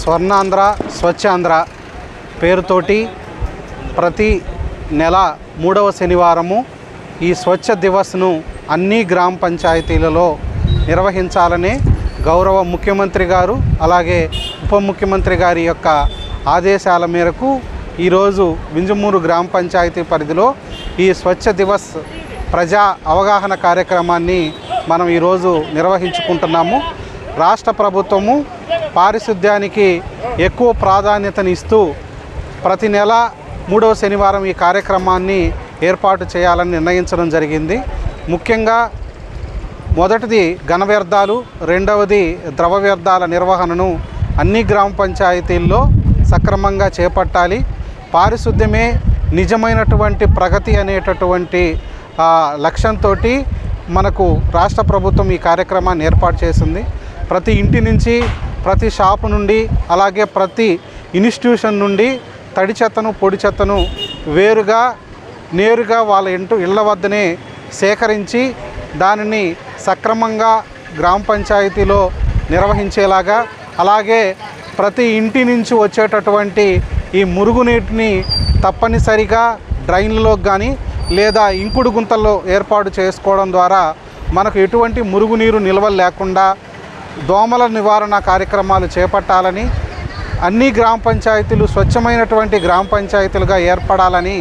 స్వర్ణాంధ్ర స్వచ్ఛాంధ్ర పేరుతోటి ప్రతి నెల మూడవ శనివారము ఈ స్వచ్ఛ దివస్ను అన్ని గ్రామ పంచాయతీలలో నిర్వహించాలని గౌరవ ముఖ్యమంత్రి గారు అలాగే ఉప ముఖ్యమంత్రి గారి యొక్క ఆదేశాల మేరకు ఈరోజు వింజమూరు గ్రామ పంచాయతీ పరిధిలో ఈ స్వచ్ఛ దివస్ ప్రజా అవగాహన కార్యక్రమాన్ని మనం ఈరోజు నిర్వహించుకుంటున్నాము. రాష్ట్ర ప్రభుత్వము పారిశుద్ధ్యానికి ఎక్కువ ప్రాధాన్యతనిస్తూ ప్రతి నెల మూడవ శనివారం ఈ కార్యక్రమాన్ని ఏర్పాటు చేయాలని నిర్ణయించడం జరిగింది. ముఖ్యంగా మొదటిది ఘన వ్యర్థాలు రెండవది ద్రవ వ్యర్థాల నిర్వహణను అన్ని గ్రామ పంచాయతీల్లో సక్రమంగా చేపట్టాలి. పారిశుద్ధ్యమే నిజమైనటువంటి ప్రగతి అనేటటువంటి లక్ష్యంతో మనకు రాష్ట్ర ప్రభుత్వం ఈ కార్యక్రమాన్ని ఏర్పాటు చేసింది. ప్రతి ఇంటి నుంచి ప్రతి షాపు నుండి అలాగే ప్రతి ఇన్స్టిట్యూషన్ నుండి తడి చెత్తను పొడి చెత్తను వేరుగా నేరుగా వాళ్ళ ఇంటి ఇళ్ళ వద్దనే సేకరించి దానిని సక్రమంగా గ్రామ పంచాయతీలో నిర్వహించేలాగా అలాగే ప్రతి ఇంటి నుంచి వచ్చేటటువంటి ఈ మురుగునీటిని తప్పనిసరిగా డ్రైన్లలో కానీ లేదా ఇంకుడు గుంతల్లో ఏర్పాటు చేసుకోవడం ద్వారా మనకు ఎటువంటి మురుగునీరు నిల్వలు లేకుండా దోమల నివారణ కార్యక్రమాలు చేపట్టాలని అన్ని గ్రామ పంచాయతీలు స్వచ్ఛమైనటువంటి గ్రామ పంచాయతీలుగా ఏర్పడాలని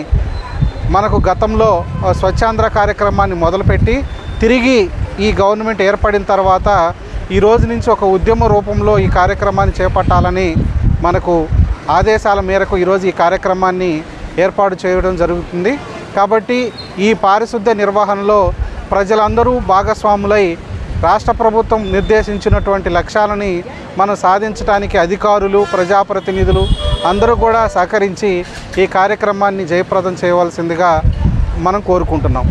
మనకు గతంలో స్వచ్ఛాంధ్ర కార్యక్రమాన్ని మొదలుపెట్టి తిరిగి ఈ గవర్నమెంట్ ఏర్పడిన తర్వాత ఈ రోజు నుంచి ఒక ఉద్యమ రూపంలో ఈ కార్యక్రమాన్ని చేపట్టాలని మనకు ఆదేశాల మేరకు ఈరోజు ఈ కార్యక్రమాన్ని ఏర్పాటు చేయడం జరుగుతుంది. కాబట్టి ఈ పారిశుద్ధ్య నిర్వహణలో ప్రజలందరూ భాగస్వాములై రాష్ట్ర ప్రభుత్వం నిర్దేశించినటువంటి లక్ష్యాలని మనం సాధించడానికి అధికారులు ప్రజాప్రతినిధులు అందరూ కూడా సహకరించి ఈ కార్యక్రమాన్ని జయప్రదం చేయవలసిందిగా మనం కోరుకుంటున్నాం.